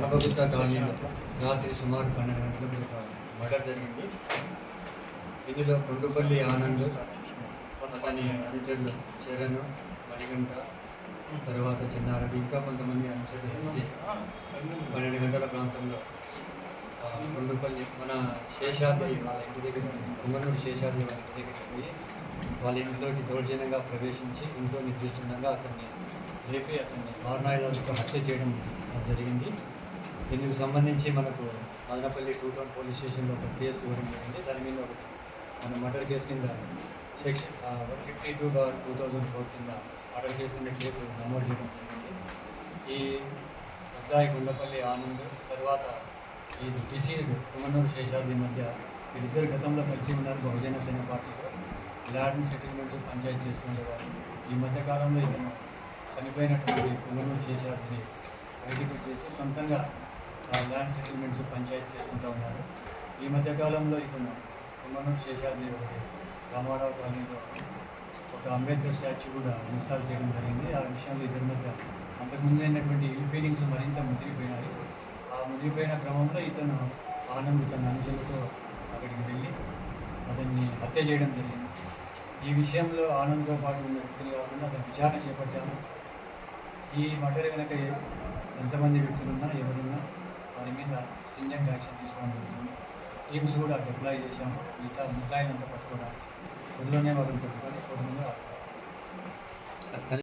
అనభవిత కాలనీలో రాత్రి సుమారు పన్నెండు గంటలకు మీద మర్డర్ జరిగింది. ఇందులో కొండుపల్లి ఆనంద్ అతని అనుచరులు చరణ్ మణిగంట తర్వాత చిన్నారెడ్డి ఇంకా కొంతమంది అనుచరులు వేసి పన్నెండు గంటల ప్రాంతంలో కొండుపల్లి మన శేషాద్రి వాళ్ళ ఇంటి దగ్గర కుమ్మనూరు శేషాద్రి వాళ్ళ ఇంటి దగ్గరికి పోయి వాళ్ళ ఇంట్లోకి దౌర్జన్యంగా ప్రవేశించి ఇంట్లో నిద్రిస్తుండగా అతన్ని లేపి అతన్ని మారణాయుధాలతో హత్య చేయడం జరిగింది. దీనికి సంబంధించి మనకు మదనపల్లి టూ టౌన్ పోలీస్ స్టేషన్లో ఒక కేసు ఇవ్వడం జరిగింది. దాని మీద ఒకటి మన మర్డర్ కేసు కింద section one fifty two bar two thousand four కింద మర్డర్ కేసు కింద కేసు నమోదు చేయడం జరిగింది. ఈ ముద్దాయి గుండపల్లి ఆనంద్ తర్వాత ఈ డిసీడ్ కుమనూరు శేషాద్రి మధ్య వీరిద్దరు గతంలో కలిసి ఉన్నారు బహుజన సేన పార్టీలో ల్యాండ్ సెటిల్మెంట్స్ పంచాయతీ చేస్తుండేవారు. ఈ మధ్యకాలంలో ఇతను చనిపోయినటువంటి కుమనూరు శేషాద్రిని బయటకు చేసి సొంతంగా ల్యాండ్ సెటిల్మెంట్స్ పంచాయతీ చేసుకుంటూ ఉన్నారు. ఈ మధ్యకాలంలో ఇక్కడ ఇతను శేషాద్రి ఒకటి. రామారావు కాలనీలో ఒక అంబేద్కర్ స్టాచ్యూ కూడా ఇన్స్టాల్ చేయడం జరిగింది. ఆ విషయంలో ఇద్దరి మధ్య అంతకుముందు అయినటువంటి ఇల్ ఫీలింగ్స్ మరింత ముదిరిపోయినాయి. ఆ ముదిరిపోయిన క్రమంలో ఇతను ఆనంద్ తన అనుచరులతో అక్కడికి వెళ్ళి అతన్ని హత్య చేయడం జరిగింది. ఈ విషయంలో ఆనంద్తో పాటు ఉన్న వ్యక్తులు కాకుండా అతను విచారణ చేపట్టాము ఈ మటర్ కనుక ఎంతమంది వ్యక్తులున్నా ఎవరున్నా దాని మీద సీనియర్ యాక్షన్ తీసుకోవడం జరుగుతుంది. టీమ్స్ కూడా డిప్లాయ్ చేశాము. మిగతా ముద్దాయిలంతా పట్టుకోవడానికి. త్వరలోనే వాళ్ళని పెట్టుకొని కోర్టు ముందు